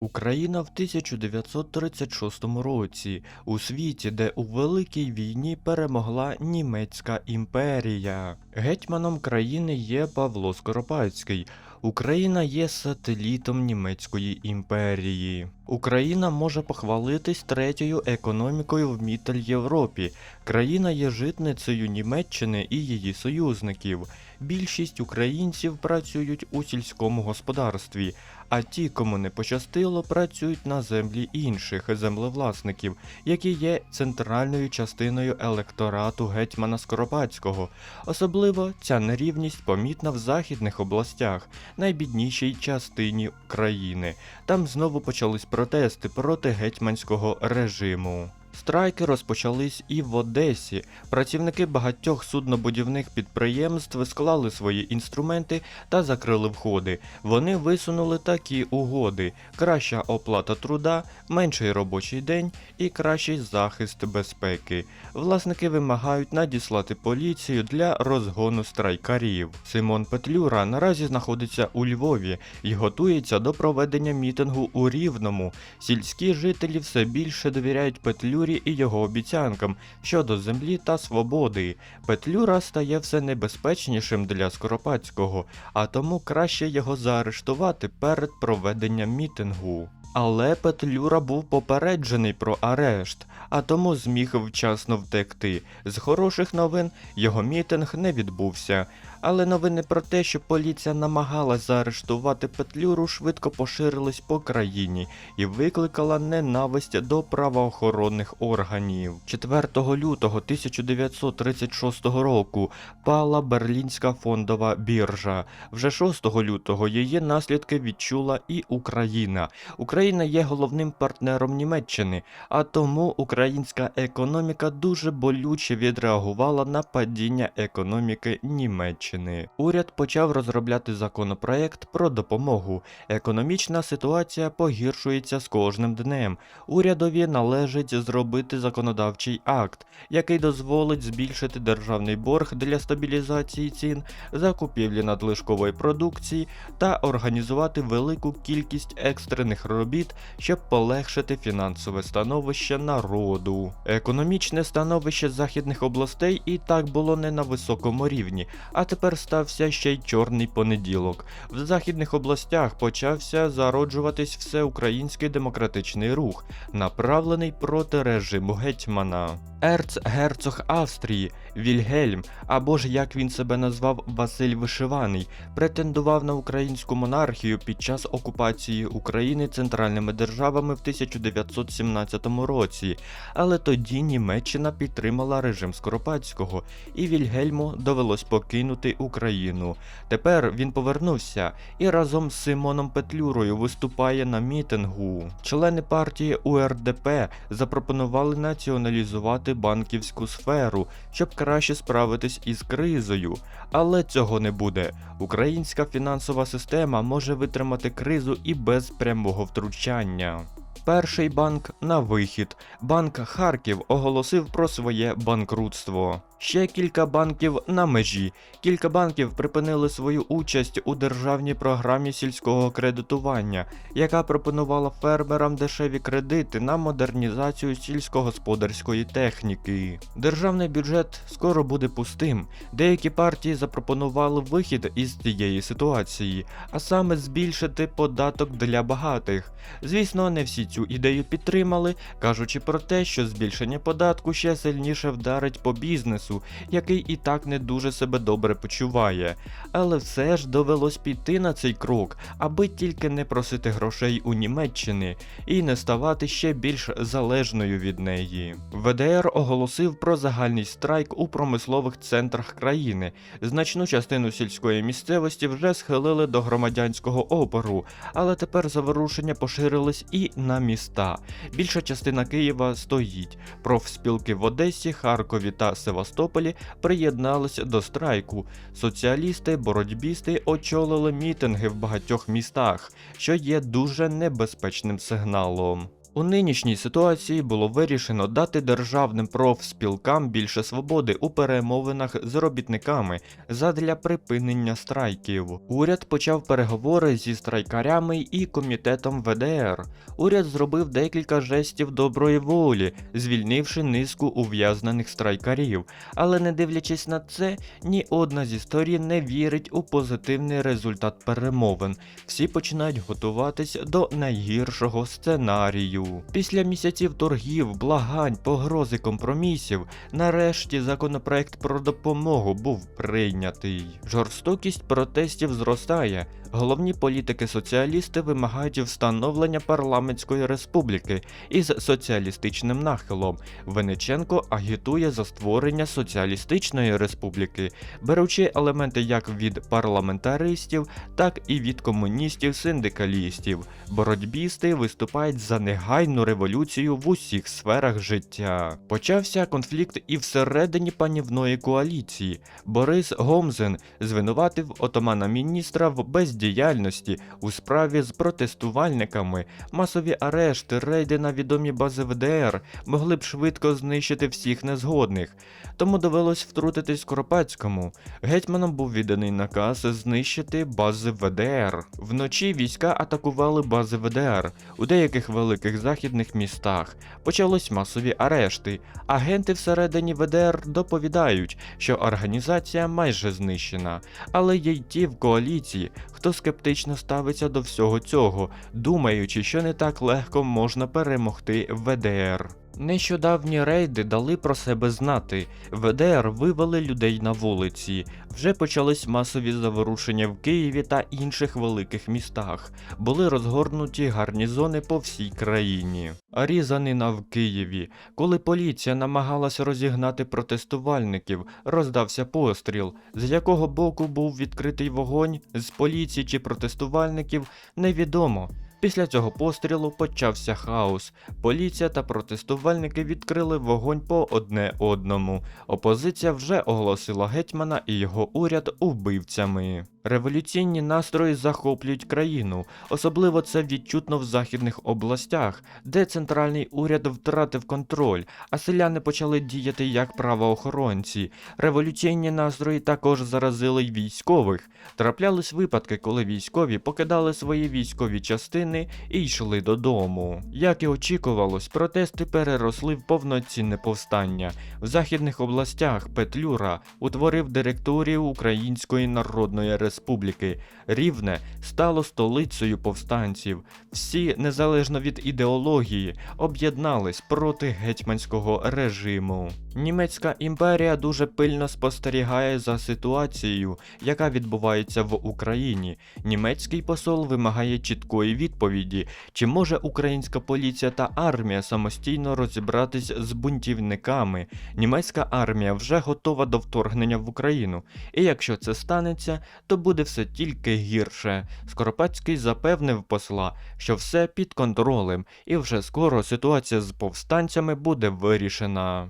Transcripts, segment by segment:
Україна в 1936 році, у світі, де у Великій війні перемогла Німецька імперія. Гетьманом країни є Павло Скоропадський. Україна є сателітом Німецької імперії. Україна може похвалитись третьою економікою в Мітель Європі. Країна є житницею Німеччини і її союзників. Більшість українців працюють у сільському господарстві, а ті, кому не пощастило, працюють на землі інших землевласників, які є центральною частиною електорату гетьмана Скоропадського. Особливо ця нерівність помітна в західних областях, найбіднішій частині країни. Там знову почались протести проти гетьманського режиму. Страйки розпочались і в Одесі. Працівники багатьох суднобудівних підприємств склали свої інструменти та закрили входи. Вони висунули такі угоди: краща оплата труда, менший робочий день і кращий захист безпеки. Власники вимагають надіслати поліцію для розгону страйкарів. Симон Петлюра наразі знаходиться у Львові і готується до проведення мітингу у Рівному. Сільські жителі все більше довіряють Петлюрі і його обіцянкам щодо землі та свободи. Петлюра стає все небезпечнішим для Скоропадського, а тому краще його заарештувати перед проведенням мітингу. Але Петлюра був попереджений про арешт, а тому зміг вчасно втекти. З хороших новин його мітинг не відбувся. Але новини про те, що поліція намагалась заарештувати Петлюру, швидко поширились по країні і викликала ненависть до правоохоронних органів. 4 лютого 1936 року пала Берлінська фондова біржа. Вже 6 лютого її наслідки відчула і Україна. Україна є головним партнером Німеччини, а тому українська економіка дуже болюче відреагувала на падіння економіки Німеччини. Уряд почав розробляти законопроект про допомогу. Економічна ситуація погіршується з кожним днем. Урядові належить зробити законодавчий акт, який дозволить збільшити державний борг для стабілізації цін, закупівлі надлишкової продукції та організувати велику кількість екстрених робіт, щоб полегшити фінансове становище народу. Економічне становище західних областей і так було не на високому рівні, а тепер стався ще й чорний понеділок. В західних областях почався зароджуватись всеукраїнський демократичний рух, направлений проти режиму гетьмана. Ерцгерцог Австрії Вільгельм, або ж як він себе назвав Василь Вишиваний, претендував на українську монархію під час окупації України центральними державами в 1917 році, але тоді Німеччина підтримала режим Скоропадського, і Вільгельму довелось покинути Україну. Тепер він повернувся і разом з Симоном Петлюрою виступає на мітингу. Члени партії УРДП запропонували націоналізувати банківську сферу, щоб краще справитись із кризою. Але цього не буде. Українська фінансова система може витримати кризу і без прямого втручання. Перший банк на вихід. Банк Харків оголосив про своє банкрутство. Ще кілька банків на межі. Кілька банків припинили свою участь у державній програмі сільського кредитування, яка пропонувала фермерам дешеві кредити на модернізацію сільськогосподарської техніки. Державний бюджет скоро буде пустим. Деякі партії запропонували вихід із цієї ситуації, а саме збільшити податок для багатих. Звісно, не всі цю ідею підтримали, кажучи про те, що збільшення податку ще сильніше вдарить по бізнесу, який і так не дуже себе добре почуває. Але все ж довелось піти на цей крок, аби тільки не просити грошей у Німеччини і не ставати ще більш залежною від неї. ВДР оголосив про загальний страйк у промислових центрах країни. Значну частину сільської місцевості вже схилили до громадянського опору, але тепер заворушення поширились і на міста. Більша частина Києва стоїть. Профспілки в Одесі, Харкові та Севастополі приєдналися до страйку. Соціалісти, боротьбісти очолили мітинги в багатьох містах, що є дуже небезпечним сигналом. У нинішній ситуації було вирішено дати державним профспілкам більше свободи у перемовинах з робітниками задля припинення страйків. Уряд почав переговори зі страйкарями і комітетом ВДР. Уряд зробив декілька жестів доброї волі, звільнивши низку ув'язнених страйкарів. Але не дивлячись на це, ні одна зі сторін не вірить у позитивний результат перемовин. Всі починають готуватись до найгіршого сценарію. Після місяців торгів, благань, погрози компромісів, нарешті законопроект про допомогу був прийнятий. Жорстокість протестів зростає. Головні політики-соціалісти вимагають встановлення парламентської республіки із соціалістичним нахилом. Вениченко агітує за створення соціалістичної республіки, беручи елементи як від парламентаристів, так і від комуністів-синдикалістів. Боротьбісти виступають за негайну революцію в усіх сферах життя. Почався конфлікт і всередині панівної коаліції. Борис Гомзен звинуватив отамана міністра в бездіяльності у справі з протестувальниками. Масові арешти, рейди на відомі бази ВДР могли б швидко знищити всіх незгодних. Тому довелось втрутитись Скоропадському. Гетьманом був відданий наказ знищити бази ВДР. Вночі війська атакували бази ВДР у деяких великих західних містах. Почались масові арешти. Агенти всередині ВДР доповідають, що організація майже знищена, але є й ті в коаліції, хто скептично ставиться до всього цього, думаючи, що не так легко можна перемогти ВДР. Нещодавні рейди дали про себе знати. ВДР вивели людей на вулиці. Вже почались масові заворушення в Києві та інших великих містах. Були розгорнуті гарнізони по всій країні. Різанина в Києві. Коли поліція намагалася розігнати протестувальників, роздався постріл, з якого боку був відкритий вогонь з поліції чи протестувальників, невідомо. Після цього пострілу почався хаос. Поліція та протестувальники відкрили вогонь по одне одному. Опозиція вже оголосила гетьмана і його уряд убивцями. Революційні настрої захоплюють країну, особливо це відчутно в західних областях, де центральний уряд втратив контроль, а селяни почали діяти як правоохоронці. Революційні настрої також заразили й військових. Траплялись випадки, коли військові покидали свої військові частини і йшли додому. Як і очікувалось, протести переросли в повноцінне повстання. В західних областях Петлюра утворив директорію Української Народної Республіки. Рівне стало столицею повстанців. Всі, незалежно від ідеології, об'єднались проти гетьманського режиму. Німецька імперія дуже пильно спостерігає за ситуацією, яка відбувається в Україні. Німецький посол вимагає чіткої відповіді, чи може українська поліція та армія самостійно розібратись з бунтівниками. Німецька армія вже готова до вторгнення в Україну, і якщо це станеться, то буде все тільки гірше. Скоропадський запевнив посла, що все під контролем, і вже скоро ситуація з повстанцями буде вирішена.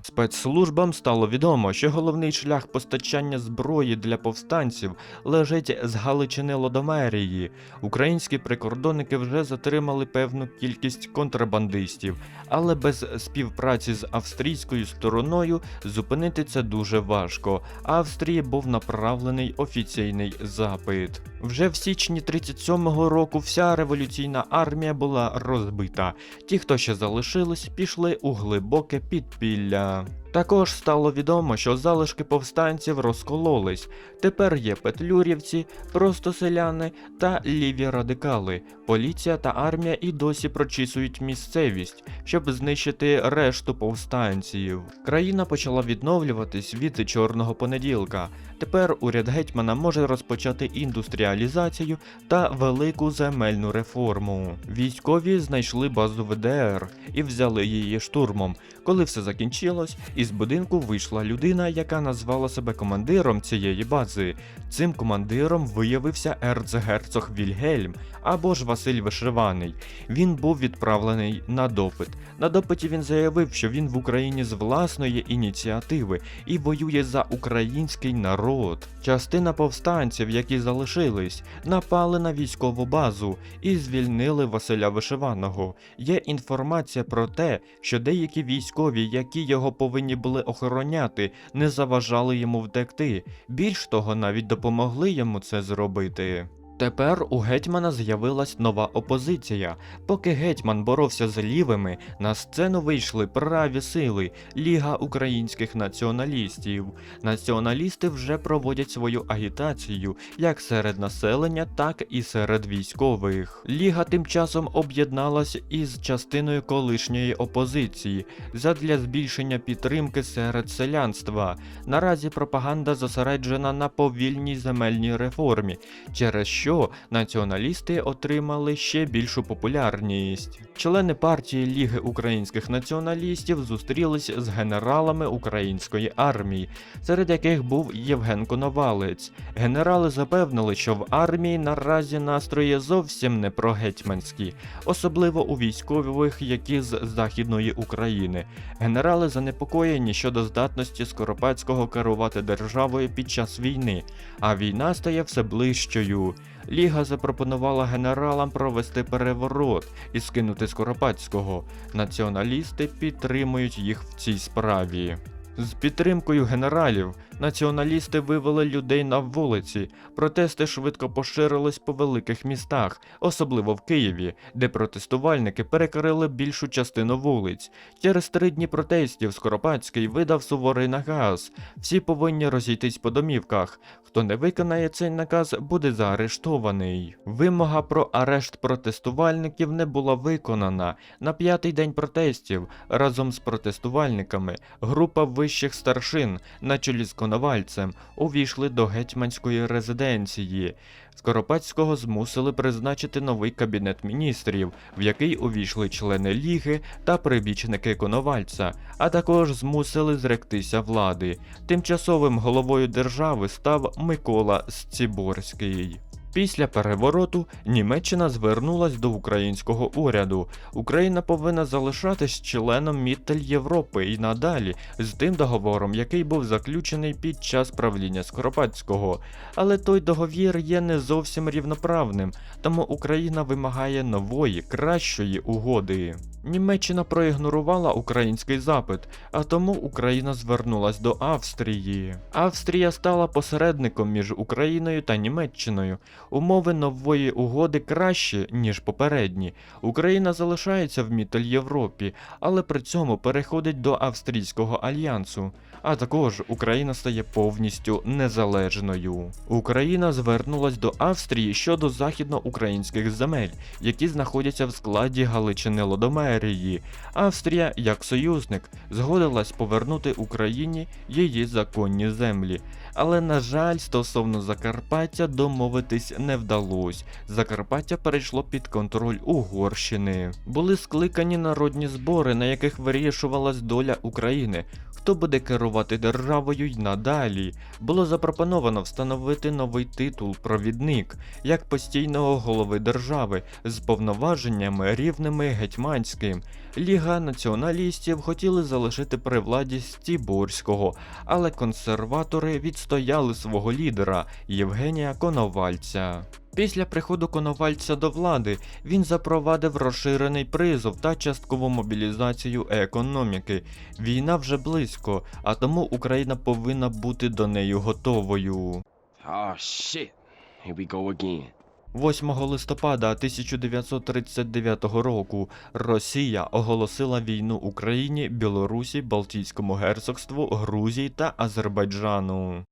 Спецслужбам стало відомо, що головний шлях постачання зброї для повстанців лежить з Галичини Лодомерії. Українські прикордонники вже затримали певну кількість контрабандистів, але без співпраці з австрійською стороною зупинити це дуже важко. Австрії був направлений офіційний запит. Вже в січні 37-го року вся революційна армія була розбита. Ті, хто ще залишились, пішли у глибоке підпілля. Також стало відомо, що залишки повстанців розкололись. Тепер є петлюрівці, просто селяни та ліві радикали. Поліція та армія і досі прочісують місцевість, щоб знищити решту повстанців. Країна почала відновлюватись від чорного понеділка. Тепер уряд гетьмана може розпочати індустріалізацію та велику земельну реформу. Військові знайшли базу ВДР і взяли її штурмом. Коли все закінчилось, із будинку вийшла людина, яка назвала себе командиром цієї бази. Цим командиром виявився ерцгерцог Вільгельм або ж Василь Вишиваний. Він був відправлений на допит. На допиті він заявив, що він в Україні з власної ініціативи і воює за український народ. Частина повстанців, які залишились, напали на військову базу і звільнили Василя Вишиваного. Є інформація про те, що деякі військові, які його повинні були охороняти, не заважали йому втекти. Більш того, навіть допомогли йому це зробити. Тепер у гетьмана з'явилась нова опозиція. Поки гетьман боровся з лівими, на сцену вийшли праві сили Ліга українських націоналістів. Націоналісти вже проводять свою агітацію як серед населення, так і серед військових. Ліга тим часом об'єдналась із частиною колишньої опозиції задля збільшення підтримки серед селянства. Наразі пропаганда зосереджена на повільній земельній реформі, через що націоналісти отримали ще більшу популярність. Члени партії Ліги українських націоналістів зустрілись з генералами української армії, серед яких був Євген Коновалець. Генерали запевнили, що в армії наразі настрої зовсім не прогетьманські, особливо у військових, які з Західної України. Генерали занепокоєні щодо здатності Скоропадського керувати державою під час війни, а війна стає все ближчою. Ліга запропонувала генералам провести переворот і скинути Скоропадського. Націоналісти підтримують їх в цій справі. З підтримкою генералів націоналісти вивели людей на вулиці. Протести швидко поширились по великих містах, особливо в Києві, де протестувальники перекрили більшу частину вулиць. Через три дні протестів Скоропадський видав суворий наказ. Всі повинні розійтись по домівках. Хто не виконає цей наказ, буде заарештований. Вимога про арешт протестувальників не була виконана. На п'ятий день протестів разом з протестувальниками група вищих старшин на чолі з Коновальцем увійшли до гетьманської резиденції. Скоропадського змусили призначити новий кабінет міністрів, в який увійшли члени ліги та прибічники Коновальця, а також змусили зректися влади. Тимчасовим головою держави став Микола Сціборський. Після перевороту Німеччина звернулась до українського уряду. Україна повинна залишатись членом Міттель Європи і надалі з тим договором, який був заключений під час правління Скоропадського. Але той договір є не зовсім рівноправним, тому Україна вимагає нової, кращої угоди. Німеччина проігнорувала український запит, а тому Україна звернулась до Австрії. Австрія стала посередником між Україною та Німеччиною. Умови нової угоди кращі, ніж попередні. Україна залишається в Міттель Європі, але при цьому переходить до Австрійського альянсу. А також Україна стає повністю незалежною. Україна звернулась до Австрії щодо західноукраїнських земель, які знаходяться в складі Галичини Лодомерії. Австрія, як союзник, згодилась повернути Україні її законні землі. Але, на жаль, стосовно Закарпаття домовитись не вдалося. Закарпаття перейшло під контроль Угорщини. Були скликані народні збори, на яких вирішувалась доля України. Хто буде керувати державою й надалі? Було запропоновано встановити новий титул провідник як постійного голови держави з повноваженнями рівними гетьманським. Ліга націоналістів хотіли залишити при владі Стіборського, але консерватори відстояли свого лідера Євгенія Коновальця. Після приходу Коновальця до влади він запровадив розширений призов та часткову мобілізацію економіки. Війна вже близько, а тому Україна повинна бути до неї готовою. Oh shit. Here we go again. 8 листопада 1939 року Росія оголосила війну Україні, Білорусі, Балтійському герцогству, Грузії та Азербайджану.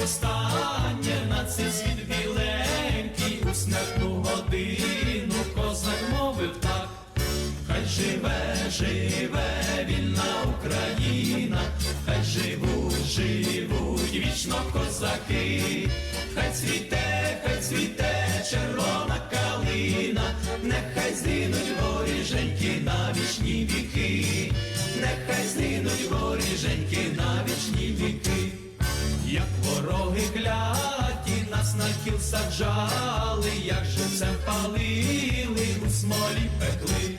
Востаннє на цей світ біленький, у смертну годину козак мовив так. Хай живе, живе вільна Україна, хай живуть, живуть вічно козаки, хай цвіте, хай цвіте червона калина, нехай згинуть воріженьки на вічні віки, саджали, як живцем палили, у смолі пекли.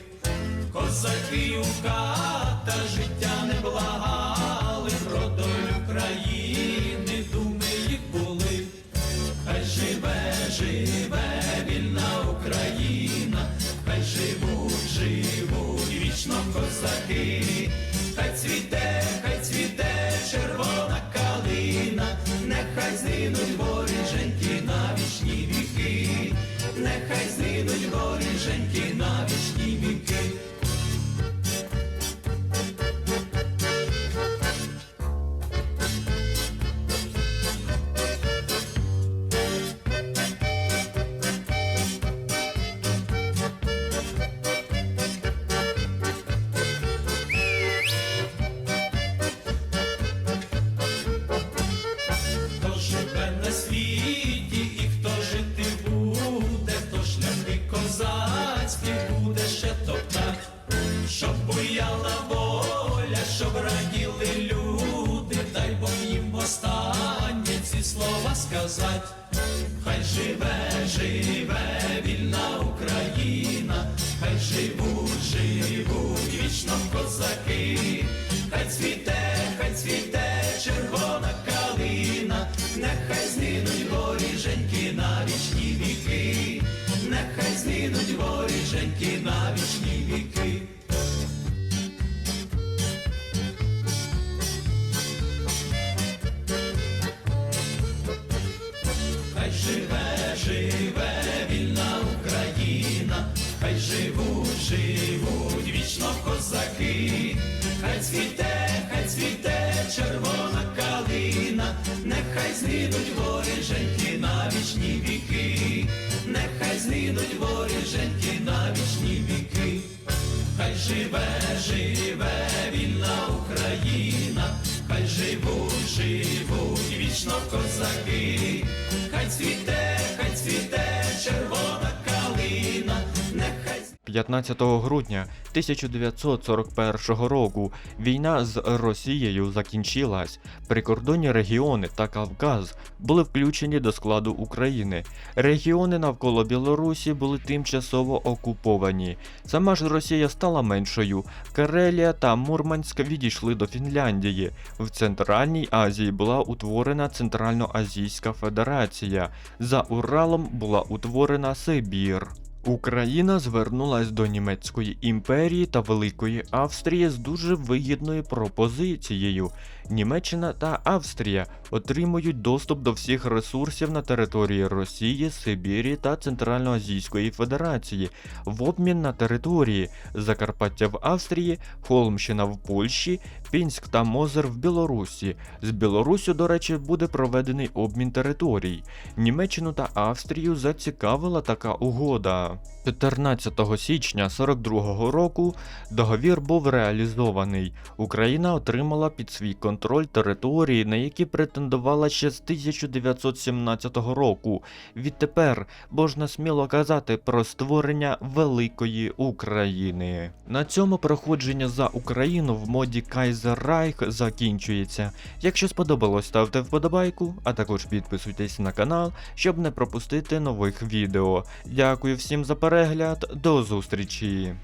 Козаки у ката життя не благали, про долю країни думи їх були. Хай живе, живе вільна Україна, хай живуть, живуть вічно козаки, хай цвіте, хай цвіте червона калина, нехай згинуть шляхи буде ще топтать, щоб буяла воля, щоб раділи люди, дай Бог їм востаннє ці слова сказать. Хай живе, живе вільна Україна, хай живуть, живуть вічно козаки, хай цвіте, воріженьки на вічні віки. Хай живе, живе вільна Україна, хай живуть, живуть вічно козаки, хай цвіте, хай цвіте червона калина, нехай згинуть живе, живе вільна Україна, хай живуть, живуть вічно козаки, 15 грудня 1941 року війна з Росією закінчилась. Прикордонні регіони та Кавказ були включені до складу України. Регіони навколо Білорусі були тимчасово окуповані. Сама ж Росія стала меншою. Карелія та Мурманськ відійшли до Фінляндії. В Центральній Азії була утворена Центральноазійська Федерація. За Уралом була утворена Сибір. Україна звернулась до Німецької імперії та Великої Австрії з дуже вигідною пропозицією. Німеччина та Австрія отримують доступ до всіх ресурсів на території Росії, Сибірі та Центральноазійської Федерації в обмін на території Закарпаття в Австрії, Холмщина в Польщі, Пінськ та Мозер в Білорусі. З Білоруссю, до речі, буде проведений обмін територій. Німеччину та Австрію зацікавила така угода. 14 січня 42-го року договір був реалізований. Україна отримала під свій контроль території, на які претендувала ще з 1917 року. Відтепер можна сміло казати про створення великої України. На цьому проходження за Україну в моді Kaiser Reich закінчується. Якщо сподобалось, ставте вподобайку, а також підписуйтесь на канал, щоб не пропустити нових відео. Дякую всім за перегляд, до зустрічі!